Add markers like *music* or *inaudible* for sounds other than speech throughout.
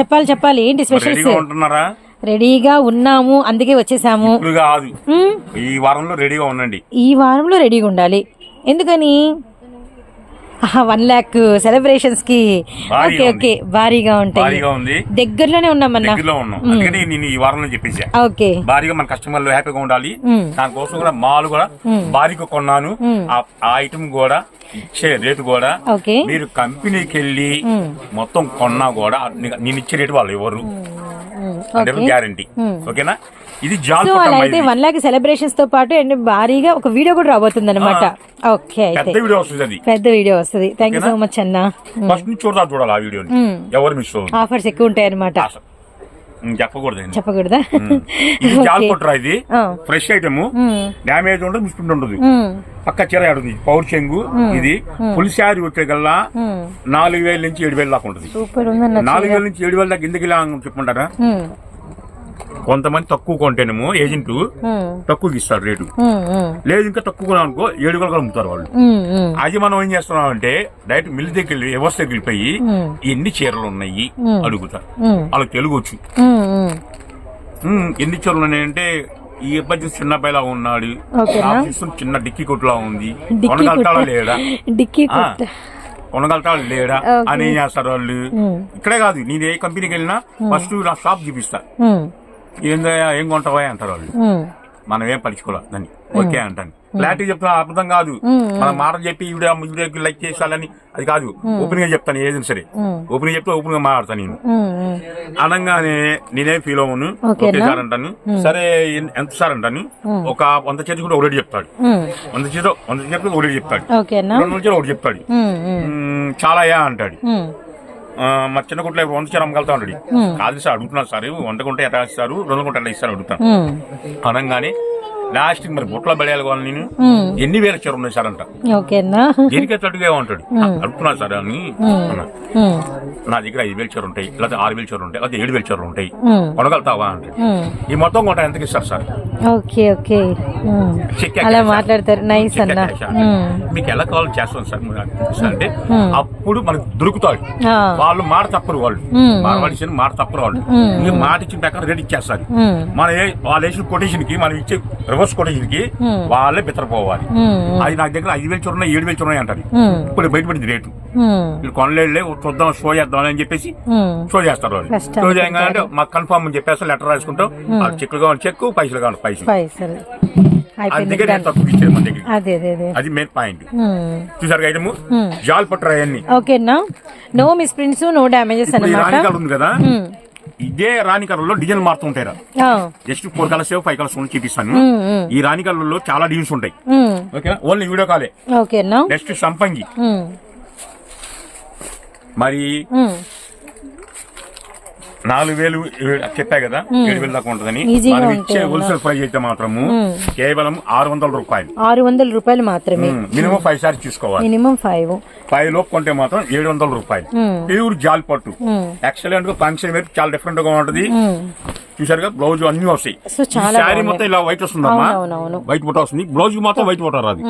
చెప్పాలి చెప్పాలి. ఏంటి స్పెషల్స్ రెడీగా ఉంటున్నారా? రెడీగా ఉన్నాము. అందుకే వచ్చేసాము. కాదు. ఈ వారంలో రెడీగా ఉండండి. ఈ వారంలో రెడీగా ఉండాలి. ఎందుకని? వన్ ల్యాక్ సెలబ్రేషన్స్కి ఓకే. ఓకే భారీగా ఉంటాయి. ఉంది. దగ్గరలోనే ఉన్నామన్నా? దగ్గరలో ఉన్నాం. అందుకని నేను ఈ వారంలో చెప్పేసా. ఓకే. భారీగా మన కస్టమర్లు హ్యాపీగా ఉండాలి. దానికోసం కూడా మాల్ కూడా భారీగా కొన్నాను. ఆ ఐటమ్ కూడా ఇచ్చే రేటు కూడా మీరు కంపెనీకి వెళ్ళి. మొత్తం కొన్నా కూడా నేను ఇచ్చే రేటు వాళ్ళు ఎవరు? గ్యారంటీ. ఓకేనా? ఇది జాల్ సో అలా అయితే ఇది. వన్ లాక్ సెలబ్రేషన్స్తో పాటు అండ్ భారీగా ఒక వీడియో కూడా రాబోతుంది అనమాట ఓకే పెద్ద వీడియో వస్తుంది పెద్ద వీడియో వస్తుంది. థ్యాంక్ యూ సో మచ్ అన్న. ఫస్ట్ నుంచి చూడాలి చూడాలి ఆ వీడియోని ఉమ్. ఎవరు మిస్ ఆఫర్స్ ఎక్కువ ఉంటాయి అనమాట. ఉమ్, చెప్పకూడదు చెప్పకూడదా? ఇది *laughs* జాల్ ఓకే. పుట్టరా ఇది. ఫ్రెష్ ఐటమ్ ఉమ్, డ్యామేజ్ ఉండదు మిస్ప్రింట్ ఉండదు. పక్క చీర ఆడుంది పౌర్ చెంగు ఇది. పులి శారీ వచ్చేగల్లా ఉమ్. నాలుగు వేల నుంచి ఏడు వేల దాకా ఉంటుంది. నాలుగు వేల నుంచి ఏడు వేల దాకా ఎందుకు ఇలా చెప్పుకుంటారా ఉమ్, కొంతమంది తక్కువ కొంటేనేమో ఏజెంట్ తక్కువకి ఇస్తారు రేటు. లేదు ఇంకా తక్కువ అనుకో ఏడు వేలకు అమ్ముతారు వాళ్ళు. అది మనం ఏం చేస్తున్నాం అంటే డైరెక్ట్ మిల్ దగ్గర వ్యవస్థ దగ్గరికి వెళ్ళిపోయి ఉమ్. ఎన్ని చీరలు ఉన్నాయి అడుగుతారు. వాళ్ళకి తెలుగు వచ్చు. ఎన్ని చీరలు ఉన్నాయంటే ఈ అబ్బాయి చిన్న అబ్బాయిలా ఉన్నాడు. చిన్న డిక్కి కొట్టులా ఉంది. కొనగలుగుతాడా. లేడా? డిక్కీ కొనగలుగుతాడా లేడా. అని ఏం చేస్తారు వాళ్ళు? ఇక్కడే కాదు నేను ఏ కంపెనీకి వెళ్ళినా ఫస్ట్ నా షాప్ చూపిస్తా. ఏందయ్యా ఏం కొంటావా అంటారు వాళ్ళు. మనం ఏం పలుచుకోవాలి దాన్ని. ఓకే అంటాను. క్లారిటీ చెప్తున్నా అర్థం కాదు. మన మాట చెప్పి వీడియోకి లైక్ చేసాలని అది కాదు. ఓపెన్గా చెప్తాను ఏదైనా సరే. ఓపెన్గా చెప్తే ఓపెన్గా మాట్లాడతాను నేను. అనగానే నేనేం ఫీల్ అవ్వను? ఓకే సార్ అంటాను. సరే ఎంత సార్ అంటాను? ఒక వంద చేతి కూడా ఒకటి చెప్తాడు. వంద చేతి వంద చేతి ఒకటి చెప్తాడు. రెండు ఒకటి చెప్తాడు. చాలా అంటాడు. మా చిన్న గుట్లో వంద చీర అమ్మగలుగుతా ఉంటాడు మ్మ్. కాదు సార్ అడుగుతున్నాను సార్ వంద గుంట ఎట్లా ఇస్తారు రెండు గుంట ఎట్లా ఇస్తారు అడుగుతాను. అనగానే లాస్ట్ మరి బుట్టలో పడేయాలి వాళ్ళు నేను. ఎన్ని వేల చీర ఉన్నాయి సార్ అంట? దేనికి ఎట్లట్టుగా ఉంటాడు అడుగుతున్నా సార్ అని నా దగ్గర ఐదు వేల చీర ఉంటాయి లేకపోతే ఆరు వేల చీర ఉంటాయి లేకపోతే ఏడు వేల చీర ఉంటాయి. కొనగలుగుతావా అంటే. ఈ మొత్తం కొంట ఎంతకి ఇస్తారు సార్? Okay okay. అలా మాట్లాడతారు. నైస్ అన్న. మీకు ఎలా కావాలి చేస్తాం సార్. అంటే. అప్పుడు మనకు దొరుకుతాడు. వాళ్ళు మాట తప్పరు వాళ్ళు. ఇచ్చిన మాట తప్పరు వాళ్ళు. మాట ఇచ్చిన ప్రకారం రేట్ ఇచ్చేస్తారు. మన వాళ్ళు వేసిన కొటేషన్కి మనం ఇచ్చే రివర్స్ కొటేషన్కి మ్మ్. వాళ్ళే బిత్తరపోవాలి. అది నాకు దగ్గర ఐదు వేలు చూడండి ఏడు వేలు చూడండి అంటారు ఇప్పుడు బయటపడింది రేటు. మీరు కొనలేడులే చూద్దాం షో చేద్దాం అని చెప్పేసి. షో చేస్తారు వాళ్ళు. షో చేయగానే మాకు కన్ఫర్మ్ అని చెప్పేసి లెటర్ రాసుకుంటాం. చెక్కులు కావాలి చెక్ పైసలు కావాలి పైసలు. అదే మెయిన్ పాయింట్. చూసారు ఐటమ్. జాల్ పట్టరా అవన్నీ. ఓకేనా నో మిస్ప్రింట్స్ నో డ్యామేజెస్ ఇప్పుడు ఈ అన్నమాట. ఉంది కదా? ఇదే రాణి కలర్లో డిజైన్ మారుతుంటాయి ఆ, just four colours five colours చూపిస్తాను. ఈ రాణి కలర్లో చాలా డిజైన్స్ ఉంటాయి. ఓకేనా? ఓన్లీ వీడియో కాలే. నెక్స్ట్ సంపంగి. మరి. నాలుగు వేలు చెప్పా కదా ఏడు వేలు దాకా ఉంటుందని. మనం ఇచ్చే. హోల్సేల్ ప్రైస్ అయితే మాత్రము కేవలం ఆరు వందల రూపాయలు. ఆరు వందల రూపాయలు మాత్రమే. మినిమం ఫైవ్ సార్లు తీసుకోవాలి. Minimum five. ఫైవ్ లోపు కొంటే మాత్రం ఏడు వందల రూపాయలు. ప్యూర్ జాల్ పట్టు. ఎక్సలెంట్గా ఫంక్షన్ వేరు చాలా డిఫరెంట్గా ఉంటది. చూసారుగా బ్లౌజ్ అన్ని వస్తాయి. శారీ. మొత్తం ఇలా వైట్ వస్తుందమ్మా. వైట్ బుట్ట వస్తుంది. బ్లౌజ్ మాత్రం వైట్ బుట్ట రాదు.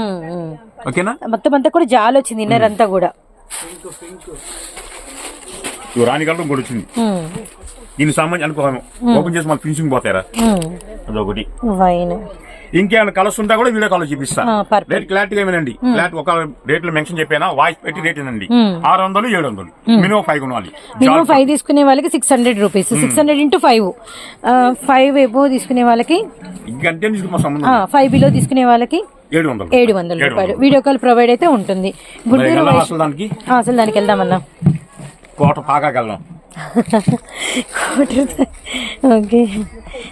ఓకేనా? మొత్తం అంతా కూడా జాల్ వచ్చింది ఇన్నర్ అంతా కూడా. రాణి కలర్ ఇంకోటి వచ్చింది. దీనికి సంబంధించి అనుకో ఓపెన్ చేసి మన ఫినిషింగ్ పోతారా. అదొకటి వైన్ ఇంకేమైనా కలర్స్ ఉంటా కూడా వీడియో కాల్ చూపిస్తా. రేట్ క్లారిటీగా ఏమేనండి క్లారిటీ ఒక రేట్లు మెన్షన్ చెప్పానా? వాయిస్ పెట్టి రేట్ ఏనండి ఆరు వందలు ఏడు వందలు. మినిమం ఫైవ్ కొనాలి. మినిమం ఫైవ్ తీసుకునే వాళ్ళకి six hundred rupees six hundred into five five above తీసుకునే వాళ్ళకి? సంబంధం ఫైవ్ బిలో తీసుకునే వాళ్ళకి? ఏడు వందలు. ఏడు వందల రూపాయలు. వీడియో కాల్ ప్రొవైడ్ అయితే ఉంటుంది. గుంటూరు అసలు దానికి? వెళ్దామన్నా. కోట పాకాకెళ్దాం ఓకే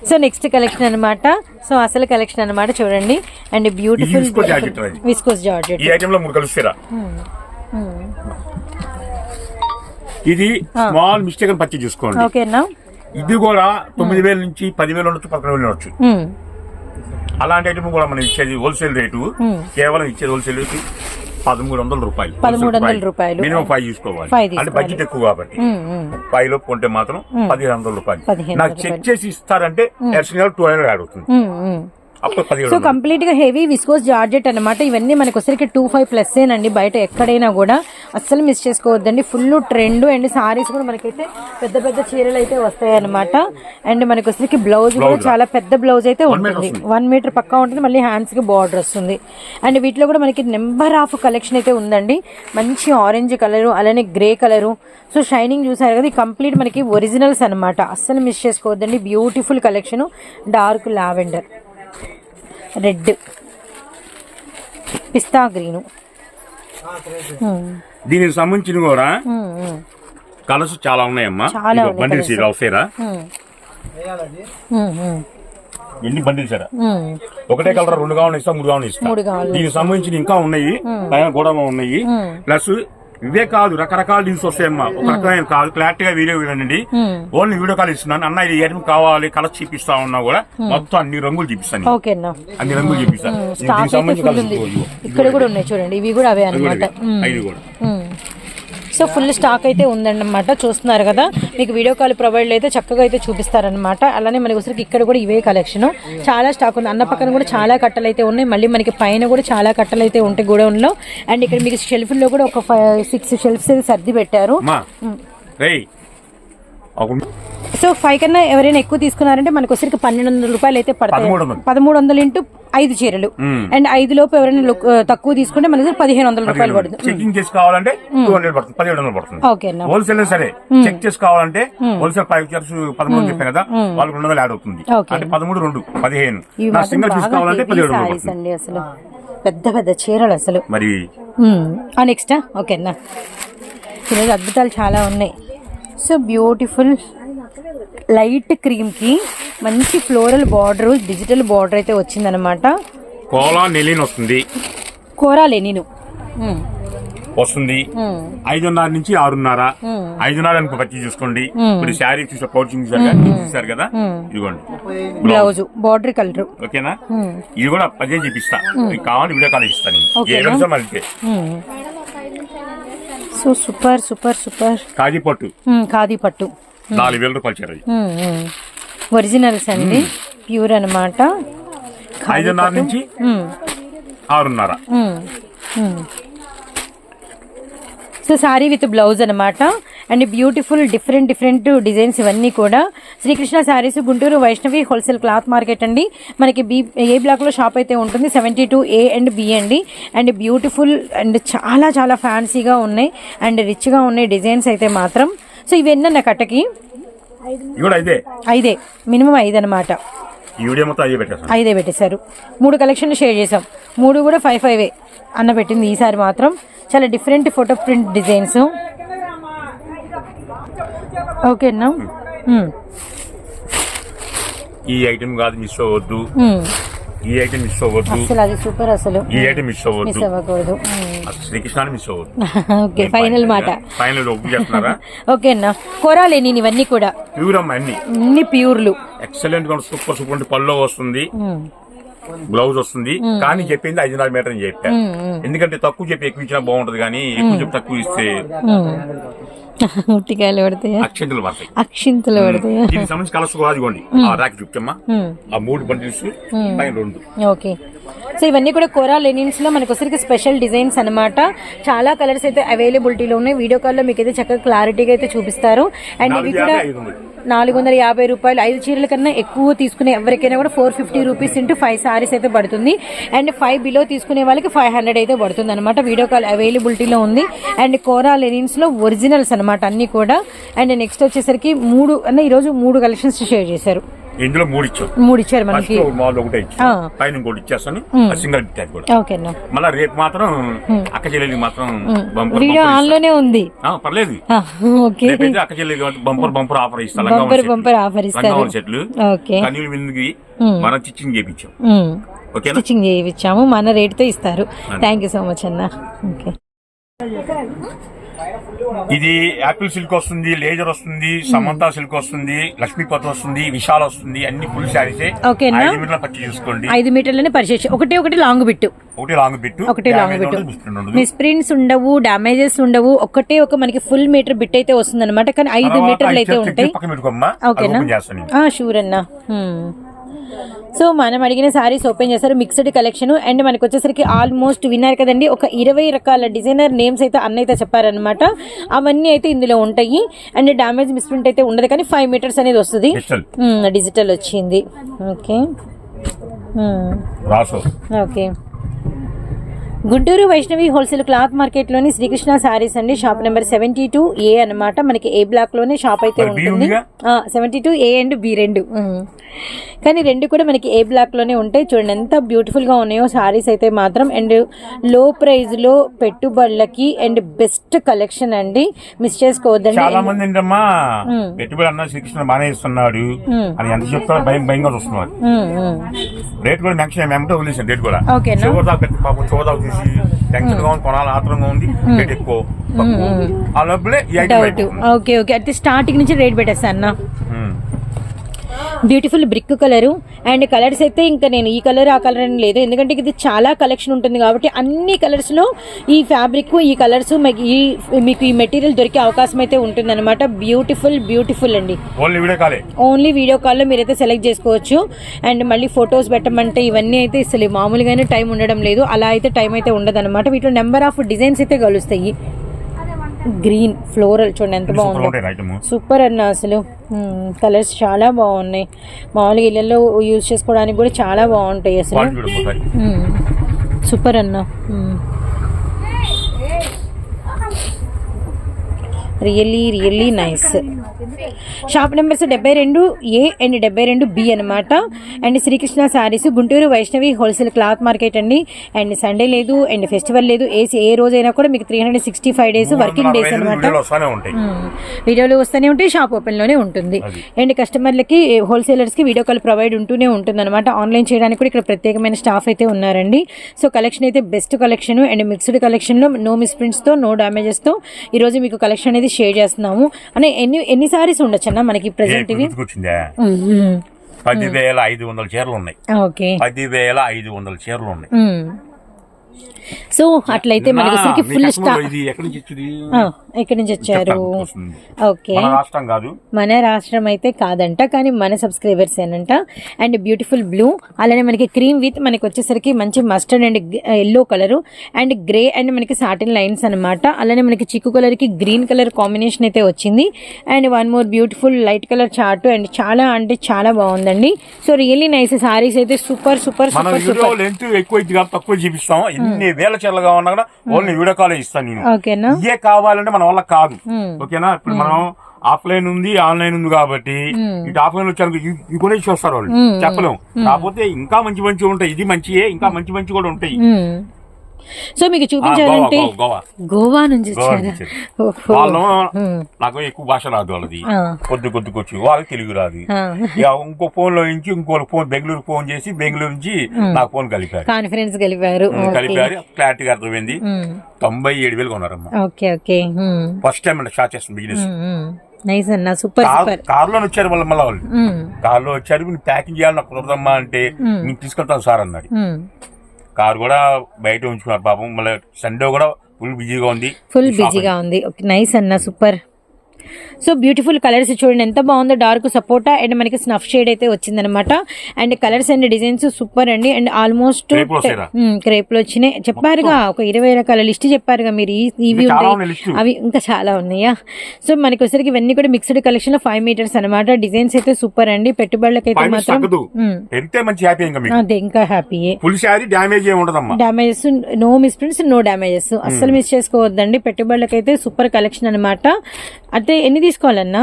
సో నెక్స్ట్ కలెక్షన్ అన్నమాట. సో అసలు కలెక్షన్ అన్నమాట చూడండి. And beautiful. విస్కోస్ జార్జెట్ ఈ ఐటమ్లో మూడు కలుస్తారా? ఇది స్మాల్ మిస్టేక్ అని పచ్చి చూసుకోండి. ఓకేనా ఇది కూడా తొమ్మిది వేల నుంచి పదివేలు ఉండొచ్చు పదకొండు వేలు ఉండొచ్చు. అలాంటి ఐటమ్ కూడా మనం ఇచ్చేది హోల్సేల్ రేటు కేవలం ఇచ్చేది హోల్సేల్ రేటు పదమూడు వందల రూపాయలు. పదమూడు వందల రూపాయలు. మినిమం ఫైవ్ తీసుకోవాలి. అంటే. బడ్జెట్ ఎక్కువ కాబట్టి. ఫైవ్ లోపు కొంటే మాత్రం పదిహేను వందల రూపాయలు. నాకు చెక్ చేసి ఇస్తారంటే ఎక్స్ట్రా టూ హండ్రెడ్ యాడ్ అవుతుంది. సో. కంప్లీట్గా హెవీ విస్కోస్ జార్జెట్ అన్నమాట. ఇవన్నీ మనకి వచ్చరికి టూ ఫైవ్ ప్లస్ ఏనండి బయట ఎక్కడైనా కూడా అస్సలు మిస్ చేసుకోవద్దండి. ఫుల్ ట్రెండ్ అండ్ సారీస్ కూడా మనకైతే పెద్ద పెద్ద చీరలు అయితే వస్తాయి అనమాట అండ్ మనకి వచ్చరికి బ్లౌజ్ కూడా చాలా పెద్ద బ్లౌజ్ అయితే ఉంటుంది. వన్ మీటర్ పక్కా ఉంటుంది. మళ్ళీ హ్యాండ్స్కి బార్డర్ వస్తుంది. అండ్ వీటిలో కూడా మనకి నెంబర్ ఆఫ్ కలెక్షన్ అయితే ఉందండి. మంచి ఆరెంజ్ కలరు అలానే గ్రే కలరు సో షైనింగ్ చూసారు కదా కంప్లీట్ మనకి ఒరిజినల్స్ అన్నమాట. అస్సలు మిస్ చేసుకోవద్దండి. Beautiful collection dark lavender red. Pista green. దీనికి సంబంధించిన కూడా కలర్స్ చాలా ఉన్నాయమ్మా. చాలా. ఇలా వస్తాయిరా ఎన్ని బండిల్స్ రా ఒకటే కలర్ రెండు కావాలి ఇస్తా మూడు కావాలి ఇస్తా. దీనికి సంబంధించిన ఇంకా ఉన్నాయి పైన కూడా ఉన్నాయి. ప్లస్ ఇవే కాదు రకరకాల డీల్స్ వస్తాయమ్మా ఒక రకమైన కాదు క్లారిటీగా వీడియో వినండి. ఓన్లీ వీడియో కాల్ ఇస్తున్నాను. అన్న ఇది ఏం కావాలి కలర్ చూపిస్తా ఉన్నా కూడా మొత్తం అన్ని రంగులు చూపిస్తాను అన్న. రంగులు చూపిస్తాను ఉంది. ఇక్కడ కూడా ఉన్నాయి చూడండి. ఇవి కూడా అవే అన్నమాట. కూడా. సో ఫుల్ స్టాక్ అయితే ఉందన్నమాట. చూస్తున్నారు కదా. మీకు వీడియో కాల్ ప్రొవైడ్ అయితే చక్కగా అయితే చూపిస్తారనమాట అలానే మనకి వచ్చరికి ఇక్కడ కూడా ఇవే కలెక్షన్. చాలా స్టాక్ ఉంది. అన్న పక్కన కూడా చాలా కట్టలు అయితే ఉన్నాయి. మళ్ళీ మనకి పైన కూడా చాలా కట్టలు అయితే ఉంటాయి గోడౌన్లో. అండ్ ఇక్కడ మీకు షెల్ఫ్లో కూడా ఒక ఫైవ్ సిక్స్ షెల్ఫ్స్ అయితే సర్ది పెట్టారు. సో ఫైవ్ కన్నా ఎవరైనా ఎక్కువ తీసుకున్నారంటే మనకు వచ్చరికి పన్నెండు వందల రూపాయలు అయితే పడతాయి. పదమూడు వందలు. ఇంటూ ఐదు చీరలు. అండ్ ఐదు లోపు ఎవరైనా తక్కువ తీసుకుంటే మనకి పదిహేను వందల రూపాయలు పడుతుంది. చెకింగ్ చేసి కావాలంటే టూ హండ్రెడ్ పడుతుంది పదిహేడు వందలు పడుతుంది. ఓకే హోల్సేల్ సరే చెక్ చేసి కావాలంటే హోల్సేల్ ఫైవ్ చర్స్ పదమూడు చెప్పాను కదా వాళ్ళకి రెండు వందలు యాడ్ అవుతుంది. అంటే పదమూడు రెండు పదిహేను. సింగిల్ పీస్ బాగా కావాలంటే heavy పదిహేడు వందలు అసలు. పెద్ద పెద్ద చీరలు అసలు. మరి? నెక్స్ట్ ఓకేనా ఈరోజు అద్భుతాలు చాలా ఉన్నాయి. సో బ్యూటిఫుల్ లైట్ క్రీమ్కి మంచి ఫ్లోరల్ బార్డర్ డిజిటల్ బార్డర్ అయితే వచ్చిందనమాట కోలా నెలిన్ వస్తుంది. కోరాలే నేను మ్మ్. వస్తుంది. ఐదున్నర నుంచి ఆరున్నర. ఐదున్నర అనుకో పచ్చి చూసుకోండి. ఇప్పుడు శారీ చూసే పౌచింగ్ చూసారు కదా చూసారు కదా? ఇదిగోండి. Blouse border colour. ఓకేనా? ఇది కూడా పదిహేను చూపిస్తా. మీకు కావాలి వీడియో కాల్ ఇస్తాను? ఏ నిమిషం సో సూపర్ సూపర్ సూపర్. కాజీ పట్టు. ఖాదీ పట్టు. నాలుగు వేల రూపాయలు చీర. ఒరిజినల్స్ అండి. ప్యూర్ అనమాట ఐదున్నర నుంచి ఆరున్నర. సో సారీ విత్ బ్లౌజ్ అనమాట and beautiful different different designs ఇవన్నీ కూడా. Sri Krishna Sarees Guntur Vaishnavi wholesale cloth market అండి. మనకి బి ఏ బ్లాక్లో షాప్ అయితే ఉంటుంది? Seventy two A and B అండి. అండ్ బ్యూటిఫుల్ అండ్ చాలా చాలా ఫ్యాన్సీగా ఉన్నాయి. అండ్ రిచ్గా ఉన్నాయి డిజైన్స్ అయితే మాత్రం. సో ఇవన్నీ నా కట్టకి? ఐదే. మినిమం ఐదు అనమాట ఐదే పెట్టేశారు. మూడు కలెక్షన్లు షేర్ చేసాం మూడు కూడా ఫైవ్ ఫైవే అన్న పెట్టింది. ఈసారి మాత్రం చాలా డిఫరెంట్ ఫోటో ప్రింట్ డిజైన్స్ ఓకేనా మ్మ్. ఈ ఐటమ్ కాదు మిస్ అవ్వద్దు. మ్మ్. ఈ ఐటమ్ మిస్ అవ్వద్దు. అసలు అది సూపర్ అసలు ఈ ఐటమ్ మిస్ అవ్వద్దు. మిస్ అవ్వకూడదు. శ్రీకృష్ణాన్ని మిస్ అవ్వద్దు. *laughs* ఓకే ఫైనల్ మాట. ఫైనల్ ఒప్పు చేస్తున్నారా? *laughs* ఓకే అన్న. కొరాలే నేను ఇవన్నీ కూడా. ప్యూర్ అమ్మ అన్ని. అన్ని ప్యూర్లు ఎక్సలెంట్గా సూపర్ సూపర్ పల్లో వస్తుంది. బ్లౌజ్ వస్తుంది. కానీ చెప్పింది ఐదున్నర మీటర్ అని చెప్పా. మ్మ్. ఎందుకంటే తక్కువ చెప్పి ఎక్కువ ఇచ్చినా బాగుంటది కానీ ఎక్కువ చెప్పి తక్కువ ఇస్తే. ఉట్టికాయలు పడతాయా? అక్షంతలు పడతాయి. అక్షింతలు పడతాయా? దీనికి సంబంధించి కలర్స్ ఆ. ఆ మూడు బండిల్స్ పైన రెండు. ఓకే. సో ఇవన్నీ కూడా కోరా లెనిన్స్లో మనకు వచ్చరికి స్పెషల్ డిజైన్స్ అన్నమాట. చాలా కలర్స్ అయితే అవైలబిలిటీలో ఉన్నాయి. వీడియో కాల్లో మీకు అయితే చక్కగా క్లారిటీగా అయితే చూపిస్తారు. అండ్ ఇవి కూడా. నాలుగు వందల. యాభై రూపాయలు. ఐదు చీరల కన్నా ఎక్కువ తీసుకునే ఎవరికైనా కూడా four fifty rupees into five saris అయితే పడుతుంది. అండ్ ఫైవ్ బిలో తీసుకునే వాళ్ళకి ఫైవ్ హండ్రెడ్ అయితే పడుతుంది అనమాట వీడియో కాల్ అవైలబిలిటీలో ఉంది. అండ్ కోరా లెనిన్స్లో ఒరిజినల్స్ అనమాట అన్ని కూడా. అండ్ నెక్స్ట్ వచ్చేసరికి మూడు అన్న ఈరోజు మూడు కలెక్షన్స్ షేర్ చేశారు. ఇందులో మూడు ఇచ్చాం మూడు ఇచ్చారు మనకి. మాల్ ఒకటే ఇచ్చాం ఆ. పైన ఇంకోటి ఇచ్చేస్తాను. సింగిల్ ట్యాగ్ కూడా. ఓకే మళ్ళా రేపు మాత్రం అక్క చెల్లెలికి మాత్రం బంపర్ వీడియో ఆన్లోనే ఉంది. పర్లేదు. ఓకే. అక్క చెల్లెలికి బంపర్ బంపర్ ఆఫర్ ఇస్తా. బంపర్ బంపర్ ఆఫర్ ఇస్తారు. లంగావని సెట్లు ఓకే. కనీలు విందుకి మనం చిచ్చింగ్ చేపించాం ఓకేనా? స్టిచ్చింగ్ చేయించాము. మన రేట్తో ఇస్తారు. థ్యాంక్ యూ సో మచ్ అన్న. ఓకే. ఇది యాపిల్ సిల్క్ వస్తుంది లేజర్ వస్తుంది సమంతా సిల్క్ వస్తుంది లక్ష్మీపతి వస్తుంది విశాల్ వస్తుంది అన్ని ఫుల్ శారీసే? ఐదు మీటర్ల చూసుకోండి. ఐదు మీటర్లనే పరిచేసి ఒకటి ఒకటి లాంగ్ బిట్టు ఒకటి లాంగ్ బిట్టు ఒకటి లాంగ్ బిట్టు ఉండదు, మిస్ప్రింట్ ఉండదు. మిస్ ప్రింట్స్ ఉండవు డామేజెస్ ఉండవు. ఒకటే ఒక మనకి ఫుల్ మీటర్ బిట్ అయితే వస్తుంది అనమాట కానీ ఐదు మీటర్లు అయితే ఉంటాయి. ఓకేనా. షూర్ అన్న. హ్మ్. సో మనం అడిగిన సారీస్ ఓపెన్ చేస్తారు మిక్స్డ్ కలెక్షన్ అండ్ మనకి వచ్చేసరికి ఆల్మోస్ట్ విన్నారు కదండి. ఒక ఇరవై రకాల డిజైనర్ నేమ్స్ అయితే అన్న అయితే చెప్పారనమాట అవన్నీ అయితే ఇందులో ఉంటాయి. అండ్ డామేజ్ మిస్ప్రింట్ అయితే ఉండదు. కానీ ఫైవ్ మీటర్స్ అనేది వస్తుంది. డిజిటల్ డిజిటల్ వచ్చింది. Okay okay Guntur Vaishnavi wholesale cloth మార్కెట్లోని Srikrishna saris అండి. Shop number seventy two A అనమాట మనకి ఏ బ్లాక్లోనే షాప్ అయితే ఉంటుంది? Seventy two A and B రెండు. కానీ రెండు కూడా మనకి ఏ బ్లాక్లోనే ఉంటాయి. చూడండి ఎంత బ్యూటిఫుల్గా ఉన్నాయో సారీస్ అయితే మాత్రం. అండ్లో ప్రైస్లో పెట్టుబడులకి అండ్ బెస్ట్ కలెక్షన్ అండి. మిస్ చేసుకోవద్దండి. చాలా మంది ఏంటమ్మా పెట్టుబడి అన్న శ్రీకృష్ణ బాగానే ఇస్తున్నాడు. అని ఎంత చెప్తారో భయం భయంగా చూస్తున్నారు. రేట్ కూడా రేట్ కూడా. పాపం తీసి టెన్షన్గా ఉంది కొనాలి ఆత్రంగా ఉంది రేట్ ఎక్కువ. తక్కువ ఆ లోపలే ఈ ఐటమ్. ఓకే ఓకే అయితే స్టార్టింగ్ నుంచి రేట్ పెట్టేస్తా అన్న. ఉమ్. Beautiful brick colour and colours అయితే ఇంకా నేను ఈ కలర్ ఆ కలర్ అని లేదు. ఎందుకంటే ఇది చాలా కలెక్షన్ ఉంటుంది కాబట్టి అన్ని కలర్స్లో ఈ ఫ్యాబ్రిక్ ఈ కలర్స్ ఈ మీకు ఈ మెటీరియల్ దొరికే అవకాశం అయితే ఉంటుందన్నమాట. బ్యూటిఫుల్ బ్యూటిఫుల్ అండి. ఓన్లీ వీడియో కాల్లో మీరైతే సెలెక్ట్ చేసుకోవచ్చు. అండ్ మళ్ళీ ఫొటోస్ పెట్టమంటే ఇవన్నీ అయితే అసలు మామూలుగానే టైం ఉండడం లేదు. అలా అయితే టైం అయితే ఉండదు అనమాట వీటిలో నెంబర్ ఆఫ్ డిజైన్స్ అయితే కలుస్తాయి. Green floral. చూడండి ఎంత బాగుందో. సూపర్ అన్న అసలు. కలర్స్ చాలా బాగున్నాయి. మామూలుగా ఇళ్ళల్లో యూజ్ చేసుకోవడానికి కూడా చాలా బాగుంటాయి అసలు. సూపర్ అన్న. Really really nice shop numbers డెబ్బై రెండు ఏ అండ్ డెబ్బై రెండు బి అనమాట and Srikrishna sarees Guntur Vaishnavi wholesale cloth market అండి. అండ్ సండే లేదు అండ్ ఫెస్టివల్ లేదు. ఏ ఏ రోజైనా కూడా మీకు three hundred sixty five days working days అనమాట వీడియోలు వస్తానే ఉంటాయి. షాప్ ఓపెన్లోనే ఉంటుంది. అండ్ కస్టమర్లకి హోల్సేలర్స్కి వీడియో కాల్ ప్రొవైడ్ ఉంటూనే ఉంటుంది అనమాట ఆన్లైన్ చేయడానికి కూడా ఇక్కడ ప్రత్యేకమైన స్టాఫ్ అయితే ఉన్నారండి. సో కలెక్షన్ అయితే బెస్ట్ కలెక్షన్ అండ్ మిక్స్డ్ కలెక్షన్లో నో మిస్ప్రింట్స్తో నో డామేజెస్తో ఈ రోజు మీకు కలెక్షన్ అనేది షేర్ చేస్తున్నాము. అంటే ఎన్ని ఎన్ని సారీస్ ఉండొచ్చు అన్న మనకి ప్రెసెంట్ ఇవి? పదివేల ఐదు వందల చీరలు ఉన్నాయి. ఓకే. పదివేల ఐదు వందల చీరలు ఉన్నాయి. సో అట్లయితే మనకి మీ ఫుల్ ఎక్కడి నుంచి వచ్చారు. ఓకే. మన రాష్ట్రం కాదు. మన రాష్ట్రం అయితే కాదంట కానీ మన సబ్స్క్రైబర్స్ ఏనంట. అండ్ బ్యూటిఫుల్ బ్లూ అలానే మనకి క్రీమ్ విత్ మనకి వచ్చేసరికి మంచి mustard and yellow colour and grey and మనకి సాటిన్ లైన్స్ అన్నమాట. అలానే మనకి చిక్కు కలర్కి గ్రీన్ కలర్ కాంబినేషన్ అయితే వచ్చింది. And one more beautiful light colour chart and చాలా అంటే చాలా బాగుందండి. సో రియల్లీ నైస్ సారీస్ అయితే సూపర్ సూపర్ సూపర్ సూపర్. ఎక్కువ తక్కువ చూపిస్తాం. ఎన్ని వేల చీరలు కావాలన్నా కూడా ఓన్లీ వీడియో కాల్ ఇస్తాను నేను. ఇవే కావాలంటే మన వల్ల కాదు. ఓకేనా? ఇప్పుడు మనం ఆఫ్లైన్ ఉంది ఆన్లైన్ ఉంది కాబట్టి ఇటు ఆఫ్లైన్ వచ్చారు ఇవి కూడా చూస్తారు వాళ్ళు. చెప్పలేం. కాకపోతే ఇంకా మంచి మంచి ఉంటాయి. ఇది మంచియే ఇంకా మంచి మంచి కూడా ఉంటాయి. సో మీకు చూపించాలంటే గోవా, నుంచి. వాళ్ళు నాకు ఎక్కువ భాష రాదు వాళ్ళది. కొద్ది కొద్దికి వచ్చి వాళ్ళకి తెలుగు రాదు. ఇక ఫోన్లో నుంచి ఇంకో ఫోన్ బెంగళూరు ఫోన్ చేసి బెంగళూరు నుంచి నాకు ఫోన్ కలిపారు. కాన్ఫిడెన్స్ గెలిపారు కలిపారు. క్లారిటీగా అర్థమైంది. తొంభై ఏడు వేలు కొన్నారమ్మా. Okay okay. ఫస్ట్ టైం అంటే స్టార్ట్ చేస్తుంది బిజినెస్ నైస్ అన్న. సూపర్ సూపర్ కార్లో వచ్చారు వాళ్ళ మళ్ళీ వాళ్ళు. కార్లో వచ్చారు ప్యాకింగ్ చేయాలి నాకు కుదరదమ్మా అంటే నేను తీసుకెళ్తాను సార్ అన్నాడు. కార్ కూడా బయట ఉంచుకున్నారు. పాపం మళ్ళీ సండే కూడా ఫుల్ బిజీగా ఉంది. ఫుల్ బిజీగా ఉంది. ఓకే నైస్ అన్న సూపర్. సో బ్యూటిఫుల్ కలర్స్ చూడండి ఎంత బాగుందో డార్క్ సపోటా అండ్ మనకి స్నఫ్ షేడ్ అయితే వచ్చిందనమాట and colours and designs super అండి. And almost? క్రేప్లు వచ్చినాయి. చెప్పారుగా ఒక ఇరవై రకాల లిస్ట్ చెప్పారుగా మీరు. ఈ- ఇవి అవి ఇంకా చాలా ఉన్నాయా? సో మనకి వచ్చరికి ఇవన్నీ కూడా మిక్స్డ్ కలెక్షన్లో ఫైవ్ మీటర్స్ అనమాట డిజైన్స్ అయితే సూపర్ అండి. పెట్టుబడులకి అయితే మాత్రం మంచి హ్యాపీ అదే ఇంకా హ్యాపీయే ఫుల్ శారీ డ్యామేజ్ ఏమి ఉండదమ్మా. Damages no misprints no damages అస్సలు మిస్ చేసుకోవద్దండి. పెట్టుబడులకైతే సూపర్ కలెక్షన్ అనమాట అంటే ఎన్ని తీసుకోవాలన్నా?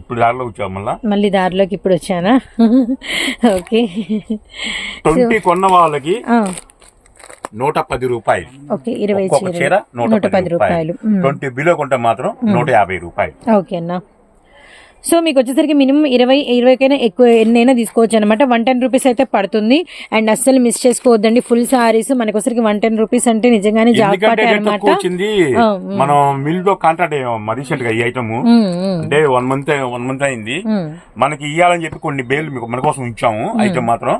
ఇప్పుడు దారిలో వచ్చాము మళ్ళా? మళ్ళీ దారిలోకి ఇప్పుడు వచ్చానా? ఓకే. ట్వంటీ కొన్న వాళ్ళకి నూట పది రూపాయలు. ఓకే ఇరవై చీర నూట పది రూపాయలు. ట్వంటీ బిలో కొంటే మాత్రం నూట యాభై రూపాయలు. ఓకే అన్న. సో మీకు వచ్చేసరికి మినిమం ఇరవై ఇరవైకైనా ఎక్కువ ఎన్నైనా తీసుకోవచ్చు అనమాట వన్ టెన్ రూపీస్ అయితే పడుతుంది. అండ్ అస్సలు మిస్ చేసుకోవద్దండి. ఫుల్ సారీస్ మనకు వచ్చరికి వన్ టెన్ రూపీస్ అంటే నిజంగానే అనమాట వచ్చింది. ఆ, మనం మిల్లో కాంట్రాక్ట్ అయ్యాం. రీసెంట్గా ఈ ఐటమ్ అంటే వన్ మంత్ వన్ మంత్ అయింది. మనకి ఇయ్యాలని చెప్పి కొన్ని బేలు మీకు మన కోసం ఉంచాము ఐటమ్ మాత్రం.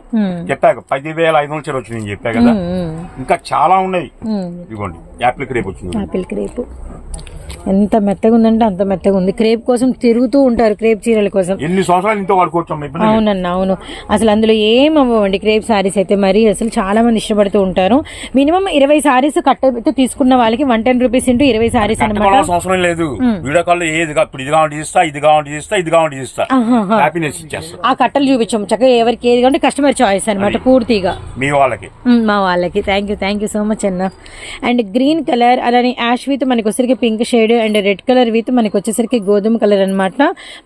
చెప్పాక పది వేల ఐదు వందల వచ్చింది నేను చెప్పా కదా. ఇంకా చాలా ఉన్నాయి. ఇదిగోండి యాప్లిక్ రేపు వచ్చింది. ఆపిల్ క్రేపు ఎంత మెత్తగా ఉందంటే అంత మెత్తగా ఉంది. క్రేప్ కోసం తిరుగుతూ ఉంటారు క్రేప్ చీరల కోసం. ఎన్ని సంవత్సరాలు వాడుకోవచ్చు. అవునన్న అవును. అసలు అందులో ఏం అవ్వండి క్రేప్ సారీస్ అయితే మరి? అసలు చాలా మంది ఇష్టపడుతూ ఉంటారు. మినిమం ఇరవై సారీస్ కట్ట అయితే తీసుకున్న వాళ్ళకి వన్ టెన్ రూపీస్ ఇంటూ ఇరవై సారీస్ అనమాట అవసరం లేదు. వీడియో కాల్ ఏది ఇప్పుడు ఇది ఇస్తా ఇది ఇస్తా ఇది ఇస్తా. హ్యాపీనెస్ ఇచ్చేస్తా. ఆ కట్టలు చూపించాము. చక్కగా ఎవరికి ఏది కంటే కస్టమర్ చాయిస్ అనమాట పూర్తిగా. మీ వాళ్ళకి. మా వాళ్ళకి. Thank you thank you so much అన్న. అండ్ గ్రీన్ కలర్ అలానే యాష్ విత్ మనకి వచ్చేసరికి pink shade and red colour with మనకి వచ్చేసరికి గోధుమ కలర్ అన్నమాట.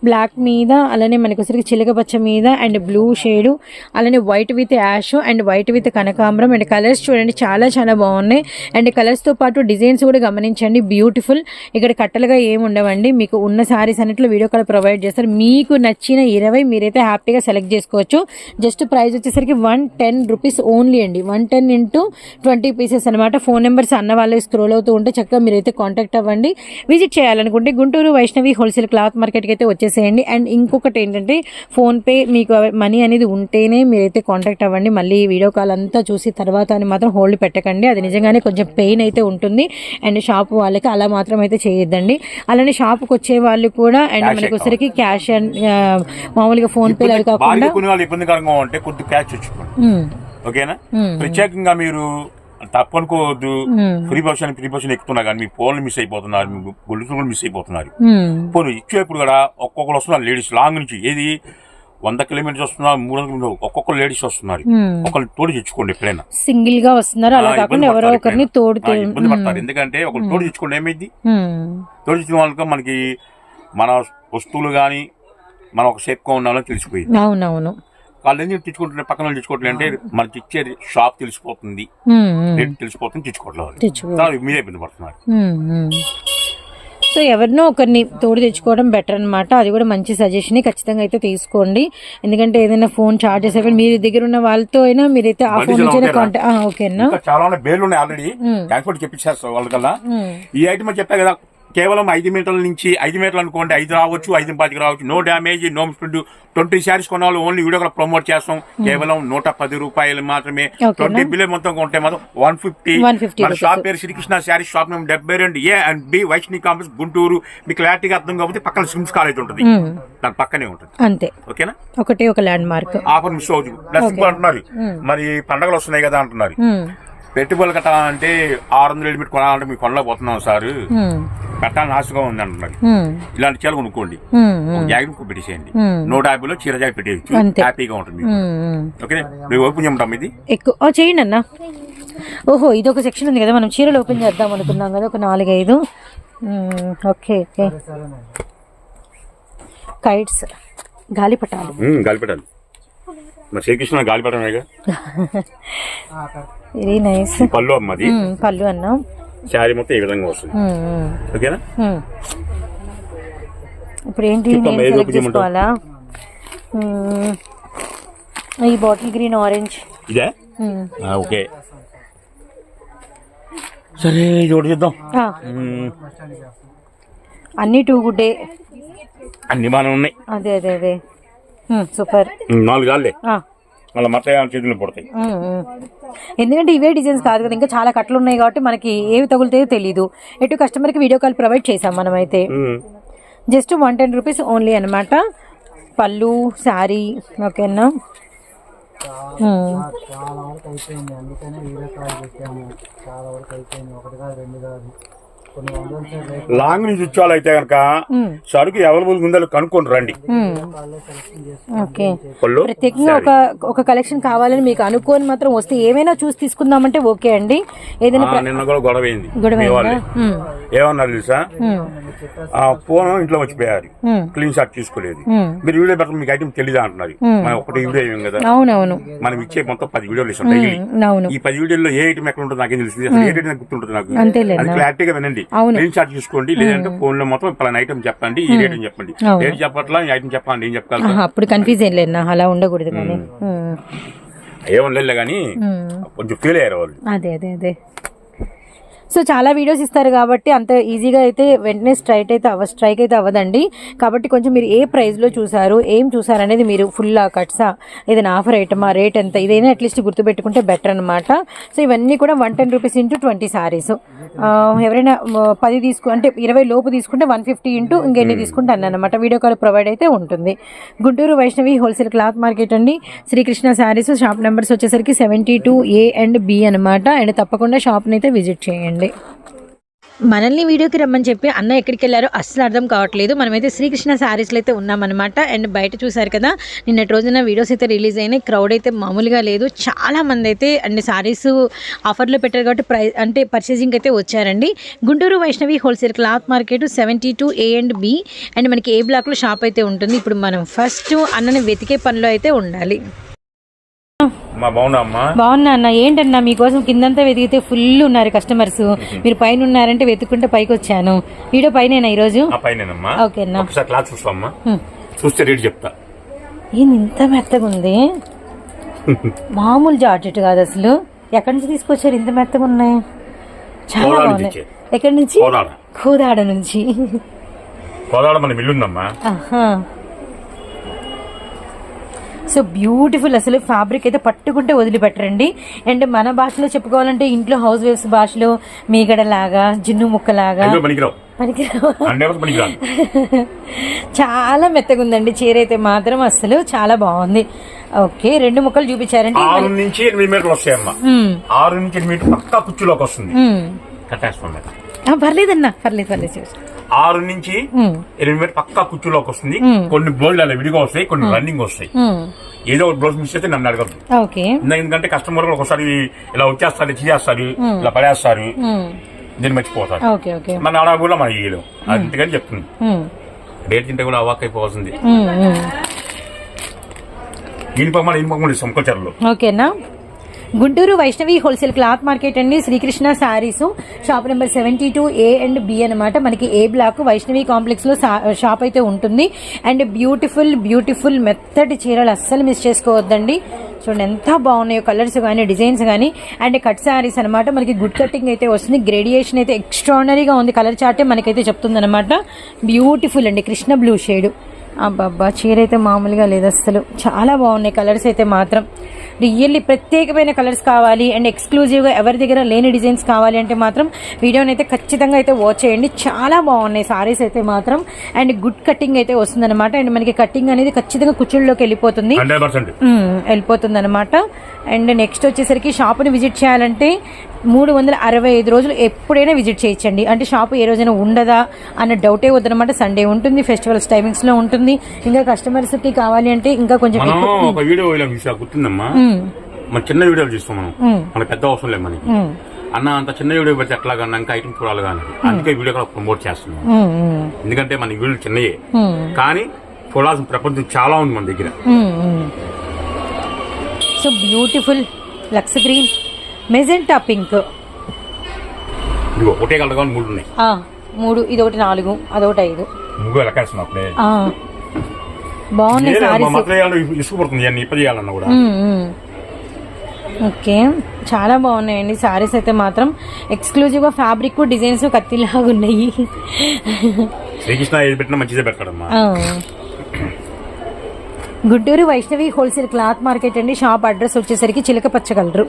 బ్లాక్ మీద అలానే మనకి వచ్చేసరికి చిలకపచ్చ మీద అండ్ బ్లూ షేడ్ అలానే white with ash and white with కనకాంబరం అండ్ కలర్స్ చూడండి చాలా చాలా బాగున్నాయి. అండ్ కలర్స్తో పాటు డిజైన్స్ కూడా గమనించండి. బ్యూటిఫుల్ ఇక్కడ కట్టలుగా ఏమి ఉండవండి. మీకు ఉన్న సారీస్ అన్నిట్లో వీడియో కాల్ ప్రొవైడ్ చేస్తారు. మీకు నచ్చిన ఇరవై మీరైతే హ్యాపీగా సెలెక్ట్ చేసుకోవచ్చు. జస్ట్ ప్రైస్ వచ్చేసరికి వన్ టెన్ రూపీస్ ఓన్లీ అండి. One ten into twenty pieces అనమాట ఫోన్ నెంబర్స్ అన్న వాళ్ళు స్క్రోల్ అవుతూ ఉంటే చక్కగా మీరైతే కాంటాక్ట్ అవ్వండి. విజిట్ చేయాలనుకుంటే గుంటూరు వైష్ణవి హోల్సేల్ క్లాత్ మార్కెట్కి అయితే వచ్చేసేయండి. అండ్ ఇంకొకటి ఏంటంటే ఫోన్పే మీకు మనీ అనేది ఉంటేనే మీరైతే కాంటాక్ట్ అవ్వండి. మళ్ళీ వీడియో కాల్ అంతా చూసి తర్వాత అని మాత్రం హోల్డ్ పెట్టకండి. అది నిజంగానే కొంచెం పెయిన్ అయితే ఉంటుంది. అండ్ షాప్ వాళ్ళకి అలా మాత్రం అయితే చేయొద్దండి. అలానే షాప్కి వచ్చే వాళ్ళు కూడా అండ్ మనకి వచ్చరికి క్యాష్ అండ్ మామూలుగా ఫోన్పేలు అవి కాకుండా ఇబ్బందికరంగా ఉంటే కొద్ది ఓకేనా. ప్రత్యేకంగా మీరు తప్పనుకోవద్దు ఫ్రీ పర్సన్ ఫ్రీ పర్సన్ ఎక్కుతున్నారు కానీ మీ ఫోన్లు మిస్ అయిపోతున్నారు మీ గొలుసులు కూడా మిస్ అయిపోతున్నారు. ఉమ్, పోను ఇచ్చేప్పుడు కూడా ఒక్కొక్కరు వస్తున్నారు లేడీస్ లాంగ్ నుంచి. ఏది? వంద కిలోమీటర్స్ వస్తున్నారు మూడు వందల కిలోమీటర్స్ ఒక్కొక్కరు లేడీస్ వస్తున్నారు. ఉమ్. ఒకళ్ళు తోడు తెచ్చుకోండి ఎప్పుడైనా. సింగిల్గా వస్తున్నారు అలా కాకుండా ఎవరో ఒకరిని. తోడు ఇబ్బంది పడతారు. ఎందుకంటే ఒకళ్ళు తోడు తెచ్చుకోండి ఏమైంది? తోడు తెచ్చిన వాళ్ళకి మనకి మన వస్తువులు కానీ మనం ఒక షేప్గా ఉన్నామని తెలిసిపోయింది. అవునవును. వాళ్ళు ఎందుకు తెచ్చుకుంటున్నారు? పక్కన వాళ్ళు తెచ్చుకోవట్లేదు అంటే మనకి ఇచ్చే షాప్ తెలిసిపోతుంది. రేట్ తెలిసిపోతుంది తెచ్చుకోవట్లేదు మీరే ఇబ్బంది పడుతున్నారు. సో ఎవరినో ఒకరిని తోడు తెచ్చుకోవడం బెటర్ అన్నమాట. అది కూడా మంచి సజెషన్. ఖచ్చితంగా అయితే తీసుకోండి. ఎందుకంటే ఏదైనా ఫోన్ చార్జెస్ అయిపోయి మీ దగ్గర ఉన్న వాళ్ళతో అయినా మీరైతే ఆ ఫోన్ నుంచే? కాంటాక్ట్ ఓకేనా చాలా ఉన్నాయి. బేర్లు ఉన్నాయి ఆల్రెడీ. ట్రాన్స్పోర్ట్ చెప్పించేస్తారు వాళ్ళకల్లా. ఈ ఐటమ్ చెప్పా కదా కేవలం ఐదు మీటర్ల నుంచి ఐదు మీటర్లు అనుకోండి ఐదు రావచ్చు ఐదు పాతికి రావచ్చు. No damage no sprint twenty saris కొన్న వాళ్ళు ఓన్లీ వీడియో ప్రమోట్ చేస్తాం. కేవలం నూట పది రూపాయలు మాత్రమే. ట్వంటీ బిల్ మొత్తం కొంటే మాత్రం వన్ ఫిఫ్టీ 150 మన షాప్ పేరు శ్రీకృష్ణ శారీ షాప్ నెంబర్ డెబ్బై రెండు. A and B Vaishnavi complex Guntur మీకు క్లారిటీగా అర్థం కాకపోతే పక్కన సిమ్స్ కాలేజ్ ఉంటుంది. దాని పక్కనే ఉంటుంది. అంతే. ఓకేనా ఒకటే ఒక ల్యాండ్ మార్క్ ఆఫర్ మిస్ అవుతుంది ప్లస్ అంటున్నారు. మరి పండగలు వస్తున్నాయి కదా అంటున్నారు. పెట్టుబడులు కట్టాలంటే ఆరు వందలు ఎలిమిట్ కొనాలంటే మీకు కొనలేకపోతున్నాం సార్. కట్టాలని ఆశగా ఉంది అంటున్నారు ఇలాంటి చీరలు కొనుక్కోండి. జాకెట్ పెట్టేసేయండి. నూట యాభైలో చీర జాకెట్ పెట్టేయచ్చు. హ్యాపీగా ఉంటుంది. ఓకే మేము ఓపెన్ చేయమంటాం ఇది? ఎక్కువ చేయండి అన్న. ఓహో ఇది ఒక సెక్షన్ ఉంది కదా మనం చీరలు ఓపెన్ చేద్దాం అనుకున్నాం కదా ఒక నాలుగైదు. Okay okay. కైట్స్ గాలిపటాలు. గాలిపెట్టాలి మరి శ్రీకృష్ణ వెరీ నైస్ పళ్ళు అమ్మది పళ్ళు అన్న. శారీ మొత్తం ఈ విధంగా వస్తుంది. ఓకేనా. ఇప్పుడు ఏంటి మ్మ్. ఈ బాటిల్ గ్రీన్ ఆరెంజ్ ఇదే? ఓకే. సరే చేద్దాం. అన్ని టూ గుడ్డే అన్ని బాగానే ఉన్నాయి. అదే అదే అదే. సూపర్. నాలుగు. మళ్ళీ మత చేతులు పడతాయి. ఎందుకంటే ఇవే డిజైన్స్ కాదు కదా ఇంకా చాలా కట్లు ఉన్నాయి కాబట్టి మనకి ఏవి తగులుతాయో తెలీదు. ఎటు కస్టమర్కి వీడియో కాల్ ప్రొవైడ్ చేసాం మనం అయితే మ్మ్. Just one ten rupees only అనమాట పళ్ళు శారీ ఓకేనా. చాలా వరకు అయిపోయింది. అందుకనే వీడియో కాల్ పెట్టాము. చాలా వరకు అయిపోయింది. ఒకటి కాదు రెండు కాదు. లాంగ్ నుంచి వచ్చే అయితే కనుక సరుకు అవైలబుల్ ఉందో కనుక్కొని రండి. ప్రత్యేకంగా ఒక ఒక కలెక్షన్ కావాలని మీకు అనుకోని మాత్రం వస్తే ఏమైనా చూసి తీసుకుందామంటే ఓకే అండి. ఏదైనా నిన్న కూడా గొడవ అయింది ఏమన్నారు తెలుసా? ఫోన్ ఇంట్లో వచ్చిపోయారు క్లీన్ షాట్ తీసుకోలేదు. మీరు వీడియో పెట్టడం మీకు ఐటమ్ తెలీదా అంటున్నారు. మనం ఒకటి వీడియో ఏం కదా. అవునవును. మనం ఇచ్చే మొత్తం పది వీడియోలు ఇస్తాం ఈ పది వీడియోలో ఏ ఐటమ్ ఎక్కడ ఉంటుందో నాకేం అసలు ఏ ఐటమ్ గుర్తుంటుంది నాకు? అది క్లారిటీగా వినండి. అవును. క్లీన్ షాట్ తీసుకోండి. లేదంటే ఫోన్లో మొత్తం పలానా ఐటమ్ చెప్పండి. ఈ ఐటమ్ చెప్పండి. ఏం చెప్పట్లా ఈ ఐటమ్ చెప్పండి ఏం చెప్పగలరు ఆహా, అప్పుడు కన్ఫ్యూజ్ ఏం లేదు. నా అలా ఉండకూడదు కానీ. ఉమ్, ఏమని లేదు కానీ. కొంచెం ఫీల్ అయ్యారు వాళ్ళు. అదే అదే అదే. సో చాలా వీడియోస్ ఇస్తారు కాబట్టి అంత ఈజీగా అయితే వెంటనే స్ట్రైట్ అయితే అవ స్ట్రైక్ అయితే అవ్వదండి. కాబట్టి కొంచెం మీరు ఏ ప్రైస్లో చూసారు ఏం చూసారు అనేది మీరు ఫుల్ కట్సా. ఏదైనా ఆఫర్ ఐటమా రేట్ ఎంత ఇదైనా అట్లీస్ట్ గుర్తుపెట్టుకుంటే బెటర్ అనమాట సో ఇవన్నీ కూడా one ten rupees into twenty saris. ఎవరైనా పది తీసుకు అంటే ఇరవై లోపు తీసుకుంటే వన్ ఫిఫ్టీ ఇంటూ ఇంకెన్ని తీసుకుంటే అన్నమాట. వీడియో కాల్ ప్రొవైడ్ అయితే ఉంటుంది. Guntur Vaishnavi wholesale cloth market అండి. శ్రీకృష్ణ శారీస్ షాప్ నెంబర్స్ వచ్చేసరికి seventy two A and B అనమాట అండ్ తప్పకుండా షాప్ని అయితే విజిట్ చేయండి. మనల్ని వీడియోకి రమ్మని చెప్పి అన్న ఎక్కడికి వెళ్ళారో అస్సలు అర్థం కావట్లేదు. మనమైతే శ్రీకృష్ణ శారీస్లో అయితే ఉన్నామన్నమాట. అండ్ బయట చూసారు కదా నిన్నటి రోజున వీడియోస్ అయితే రిలీజ్ అయినాయి. క్రౌడ్ అయితే మామూలుగా లేదు. చాలా మంది అయితే అండ్ శారీస్ ఆఫర్లో పెట్టారు కాబట్టి ప్రై అంటే పర్చేసింగ్ అయితే వచ్చారండి. Guntur Vaishnavi wholesale cloth market seventy two A and B and మనకి ఏ బ్లాక్లో షాప్ అయితే ఉంటుంది. ఇప్పుడు మనం ఫస్ట్ అన్నని వెతికే పనిలో అయితే ఉండాలి. బాగున్నా అన్న. ఏంటన్నా మీకోసం కిందంతా వెతికితే ఫుల్ ఉన్నారు కస్టమర్స్ మీరు పైన ఉన్నారంటే వెతుక్కుంటే పైకి వచ్చాను వీడియో పైన చూస్తామ్మా హ్మ్. చూస్తే రేట్ చెప్తా. ఏంది ఇంత మెత్తగా ఉంది? *laughs* మామూలు జార్జెట్ కాదు అసలు. ఎక్కడి నుంచి తీసుకొచ్చారు ఇంత మెత్తగా ఉన్నాయి? చాలా బాగున్నాయి. ఎక్కడి నుంచి? కోదాడ నుంచి. కోదాడ మన మిల్లుందమ్మా. సో బ్యూటిఫుల్ అసలు ఫ్యాబ్రిక్ అయితే పట్టుకుంటే వదిలిపెట్టరండి. అండ్ మన భాషలో చెప్పుకోవాలంటే ఇంట్లో హౌస్ వైఫ్స్ భాషలో మీగడలాగా జిన్ను ముక్కలాగా. *laughs* చాలా మెత్తగా ఉందండి చీర అయితే మాత్రం అసలు చాలా బాగుంది. ఓకే రెండు ముక్కలు చూపించారండి. ఆరు నుంచి ఎనిమిది మీటర్లు వస్తాయమ్మా. మ్మ్. ఆరు నుంచి ఎనిమిది మీటర్ పక్కా కుర్చీలోకి వస్తుంది. పర్లేదన్నా పర్లేదు పర్లేదు చూసి ఆరు నుంచి. ఎనిమిది మీటర్ పక్కా కుర్చీలోకి వస్తుంది. కొన్ని బ్లౌజ్ అలా విడిగా వస్తాయి కొన్ని రన్నింగ్ వస్తాయి. ఏదో ఒక బ్లౌజ్ మిస్ అయితే నన్ను అడగదు ఓకే. ఎందుకంటే కస్టమర్ ఒకసారి ఇలా వచ్చేస్తారు చేస్తారు ఇలా పడేస్తారు. దీన్ని మర్చిపోతారు. మన ఆడ కూడా మనం ఇయ్యలేం అందుకని చెప్తుంది. రేట్ తింటే కూడా అవాక్ అయిపోవాల్సింది. ఇనుపమ్మ ఇనుపమ్మ ఇస్తాం కొచ్చర్లో ఓకేనా? Guntur Vaishnavi wholesale cloth market అండి. Sri Krishna Sarees shop number seventy two A and B అనమాట మనకి ఏ బ్లాక్ వైష్ణవి కాంప్లెక్స్లో షాప్ అయితే ఉంటుంది. అండ్ బ్యూటిఫుల్ బ్యూటిఫుల్ మెత్తటి చీరలు అస్సలు మిస్ చేసుకోవద్దండి. చూడండి ఎంత బాగున్నాయో కలర్స్ కానీ డిజైన్స్ కానీ అండ్ కట్ శారీస్ అనమాట మనకి గుడ్ కటింగ్ అయితే వస్తుంది. గ్రేడియేషన్ అయితే ఎక్స్ట్రాడనరీగా ఉంది. కలర్ చార్టే మనకైతే చెప్తుంది అనమాట బ్యూటిఫుల్ అండి. Krishna blue shade. అబ్బబ్బా చీర అయితే మామూలుగా లేదు అస్సలు. చాలా బాగున్నాయి కలర్స్ అయితే మాత్రం. రియల్లీ ప్రత్యేకమైన కలర్స్ కావాలి అండ్ ఎక్స్క్లూజివ్గా ఎవరి దగ్గర లేని డిజైన్స్ కావాలి అంటే మాత్రం వీడియోని అయితే ఖచ్చితంగా అయితే వాచ్ చేయండి. చాలా బాగున్నాయి సారీస్ అయితే మాత్రం. అండ్ గుడ్ కటింగ్ అయితే వస్తుందన్నమాట. అండ్ మనకి కటింగ్ అనేది ఖచ్చితంగా కుచ్చుల్లోకి వెళ్ళిపోతుంది. వెళ్ళిపోతుంది అనమాట అండ్ నెక్స్ట్ వచ్చేసరికి షాప్ని విజిట్ చేయాలంటే మూడు వందల అరవై ఐదు రోజులు ఎప్పుడైనా విజిట్ చేయొచ్చండి. అంటే షాప్ ఏ రోజైనా ఉండదా అన్న డౌటే వద్దనమాట సండే ఉంటుంది ఫెస్టివల్స్ టైమింగ్స్లో ఉంటుంది. ఇంకా కస్టమర్స్కి కావాలి అంటే ఇంకా కొంచెం ఒక వీడియో గుర్తుందమ్మా? మ్మ్. మన చిన్న వీడియోలు చూస్తాం మనం. మన పెద్ద అవసరం లేదు మనకి. అన్న అంత చిన్న వీడియో పెడితే ఎట్లా కన్నా ఇంకా ఐటమ్ చూడాలి కానీ అందుకే వీడియో కూడా ప్రమోట్ చేస్తున్నాం. ఎందుకంటే మన వీడియోలు చిన్నయే. కానీ చూడాల్సిన ప్రపంచం చాలా ఉంది మన దగ్గర. So beautiful lux green magenta pink. ఒకటే కలర్ మూడు ఉన్నాయి. మూడు ఇది ఒకటి నాలుగు అదొకటి ఐదు. బాగున్నాయి సారీస్. చేయాలన్నా కూడా. ఓకే చాలా బాగున్నాయండి సారీస్ అయితే మాత్రం. ఎక్స్క్లూజివ్గా ఫ్యాబ్రిక్ డిజైన్స్ కత్తిలాగా ఉన్నాయి. శ్రీకృష్ణ ఏది పెట్టినా మంచిదే పెడతాడమ్మా. Guntur Vaishnavi wholesale cloth market అండి. షాప్ అడ్రస్ వచ్చేసరికి చిలక పచ్చగలరు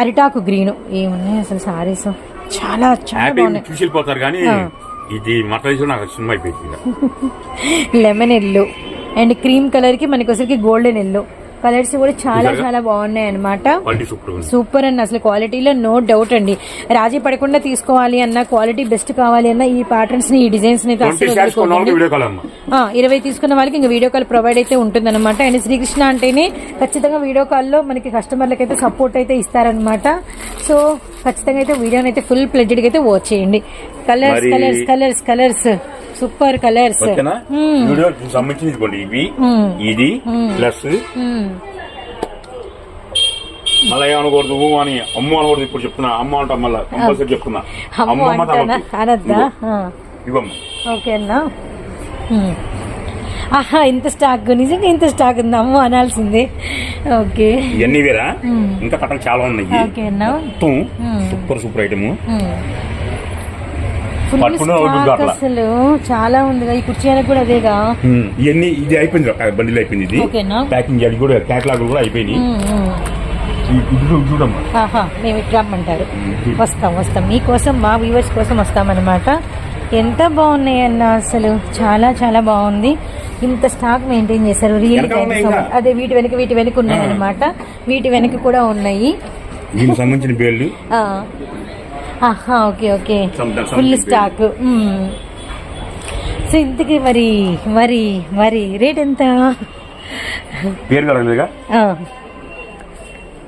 అరిటాకు గ్రీన్. ఏమున్నాయి అసలు సారీస్? చాలా చాలా బాగున్నాయి. చూసి వెళ్ళిపోతారు కానీ ఇది మటన్ నాకు సినిమా అయిపోయింది ఇక. *laughs* Lemon yellow. అండ్ క్రీమ్ కలర్కి మనకి వచ్చరికి గోల్డెన్ ఎల్లో. కలర్స్ కూడా చాలా చాలా బాగున్నాయి అనమాట సూపర్ అండి అసలు క్వాలిటీలో నో డౌట్ అండి. రాజీ పడకుండా తీసుకోవాలి అన్న క్వాలిటీ బెస్ట్ కావాలి అన్న ఈ ప్యాటర్న్స్ని ఈ డిజైన్స్ని కాల్ ఇరవై తీసుకున్న వాళ్ళకి ఇంకా వీడియో కాల్ ప్రొవైడ్ అయితే ఉంటుందన్నమాట. అండ్ శ్రీకృష్ణ అంటేనే ఖచ్చితంగా వీడియో కాల్లో మనకి కస్టమర్లకి అయితే సపోర్ట్ అయితే ఇస్తారనమాట సో ఖచ్చితంగా అయితే వీడియోని అయితే ఫుల్ ప్లెడ్జ్డ్ అయితే వాచ్ చేయండి. Colours colours colours colours super colours. ఓకేనా? వీడియో సంబంధించి ఇదిగోండి ఇవి. ఇది ప్లస్. మళ్ళీ ఏమనకూడదు ఊ అని అమ్మ అనకూడదు ఇప్పుడు చెప్తున్నా. అమ్మ అంటా మళ్ళీ కంపల్సరీ చెప్తున్నా. అమ్మ అనద్దా. ఆ. ఇవ్వమ్మ. ఓకే అన్నా మ్మ్. ఆహా ఇంత స్టాక్. నిజంగా ఇంత స్టాక్ ఉంది. అమ్మో అనాల్సిందే. ఓకే. ఇవన్నీ వేరా? ఇంకా కట్టలు చాలా ఉన్నాయి. ఓకేనా? మొత్తం సూపర్ సూపర్ ఐటమ్ ఫుల్ పట్టుకునే వాళ్ళు స్టాక్ అట్లా. అసలు. చాలా ఉంది ఈ కుర్చీలకు కూడా అదేగా? ఇవన్నీ ఇది అయిపోయింది బండిలో అయిపోయింది ఇది? ప్యాకింగ్ అది కూడా క్యాటలాగ్ కూడా ఆహా మేము ఇటు రమ్మంటారు. వస్తాం వస్తాం. మీకోసం మా వ్యూవర్స్ కోసం వస్తామన్నమాట. ఎంత బాగున్నాయి అన్న అసలు. చాలా చాలా బాగుంది. ఇంత స్టాక్ మెయింటైన్ చేశారు. రియల్. అదే వీటి వెనక వీటి వెనక ఉన్నాయి అనమాట వీటి వెనక కూడా ఉన్నాయి. దీనికి సంబంధించిన okay okay full. Stock. So ఇంతకీ మరి మరి మరి రేట్ ఎంత పేరు.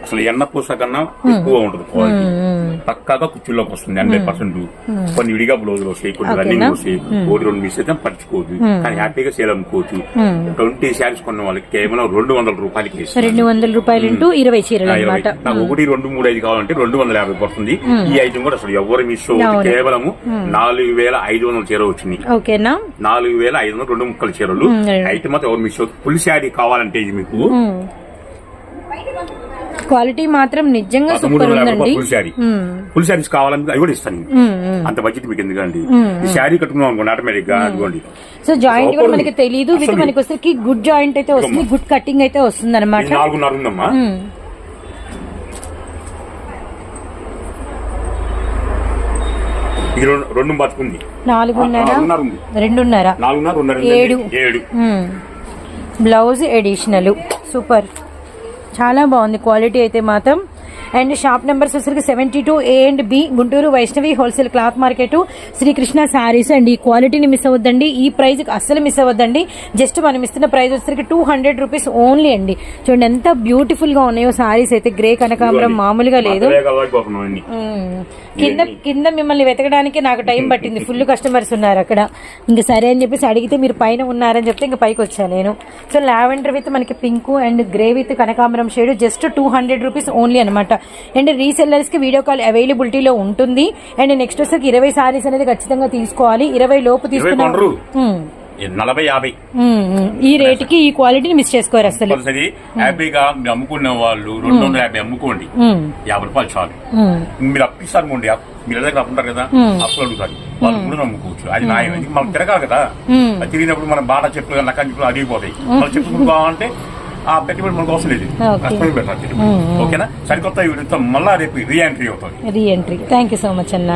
అసలు ఎన్న పూస కన్నా ఎక్కువ ఉంటుంది క్వాలిటీ. పక్కాగా కుర్చీలోకి వస్తుంది హండ్రెడ్ పర్సెంట్ కొన్ని విడిగా బ్లౌజులు వస్తాయి కొన్ని? రన్నింగ్ వస్తాయి. ఒకటి రెండు మిస్ అయితే పట్టుకోవచ్చు కానీ హ్యాపీగా సేల్ అమ్ముకోవచ్చు. ట్వంటీ శారీస్ కొన్న వాళ్ళకి కేవలం రెండు వందల రూపాయలకి. రెండు వందల రూపాయలు ఇంటూ ఇరవై చీరలు నాకు ఒకటి రెండు మూడు ఐదు కావాలంటే రెండు వందల యాభై పడుతుంది. ఈ ఐటమ్ కూడా అసలు ఎవరు మిస్. కేవలము నాలుగు వేల ఐదు వందల చీర వచ్చింది ఓకేనా? నాలుగు వేల ఐదు వందల రెండు ముక్కల చీరలు. ఐటమ్ మాత్రం ఎవరు మిస్ అవుతుంది ఫుల్ శారీ కావాలంటే ఇది మీకు. క్వాలిటీ మాత్రం నిజంగా సూపర్ ఉందండి. ఫుల్ శారీ. ఫుల్ శారీస్ కావాలంటే అవి కూడా ఇస్తాను. అంత బడ్జెట్ మీకు ఎందుకండి? ఈ శారీ కట్టుకున్నాం అనుకోండి ఆటోమేటిక్గా అదిగోండి. సో జాయింట్ కూడా మనకి. తెలియదు విత్. మనకి వచ్చరికి గుడ్ జాయింట్ అయితే వస్తుంది గుడ్ కటింగ్ అయితే వస్తుంది అనమాట నాలుగున్నర ఉందమ్మా. రెండు బతుకుంది. నాలుగున్నర రెండున్నర. నాలుగున్నర ఏడు. Blouse additional super. చాలా బాగుంది. క్వాలిటీ అయితే మాత్రం అండ్ షాప్ నెంబర్స్ వచ్చరికి seventy two A and B Guntur Vaishnavi wholesale cloth market Sri Krishna Sarees. And ఈ క్వాలిటీని మిస్ అవ్వద్దండి. ఈ ప్రైస్ అస్సలు మిస్ అవ్వద్దండి. జస్ట్ మనం ఇస్తున్న ప్రైస్ వచ్చరికి టూ హండ్రెడ్ రూపీస్ ఓన్లీ అండి. చూడండి ఎంత బ్యూటిఫుల్గా ఉన్నాయో శారీస్ అయితే గ్రే కనకాంబరం మామూలుగా లేదు. కింద కింద మిమ్మల్ని వెతకడానికి నాకు టైం పట్టింది. ఫుల్ కస్టమర్స్ ఉన్నారు అక్కడ. ఇంకా సరే అని చెప్పేసి అడిగితే మీరు పైన ఉన్నారని చెప్తే ఇంకా పైకి వచ్చాను నేను. సో లావెండర్ విత్ మనకి పింక్ అండ్ గ్రే విత్ కనకాంబరం shade just two hundred rupees only అనమాట అండ్ రీసెల్లర్స్కి వీడియో కాల్ అవైలబిలిటీలో ఉంటుంది. అండ్ నెక్స్ట్ వచ్చేసరికి ఇరవై సారీస్ అనేది ఖచ్చితంగా తీసుకోవాలి. ఇరవై లోపు ఇరవై తీసుకున్న కొండరు మ్మ్. ఈ నలభై యాభై. ఈ రేటుకి ఈ క్వాలిటీని మిస్ చేసుకోరు అసలు. హ్యాపీగా మీరు అమ్ముకునే వాళ్ళు రెండు వందల యాభై అమ్ముకోండి. మ్మ్, యాభై రూపాయలు చాలు. మీరు అప్పిస్తారు మీరు దగ్గర అప్పుంటారు కదా? అప్పులు అడుగుతారు. వాళ్ళు కూడా నమ్ముకోవచ్చు. అది ఇది మనం తిరగాలి కదా. తిరిగినప్పుడు మనం బాగా చెప్పులు నక్క చెప్పులు అడిగిపోతాయి. మనం చెప్పులు కావాలంటే ఆ పెట్టుబడి మనకు అవసరం లేదు. కష్టమే పెట్టాలి. ఓకేనా? సరికొత్త వీడియోతో మళ్ళా రేపు రీ ఎంట్రీ అవుతుంది. Re entry thank you so much అన్న.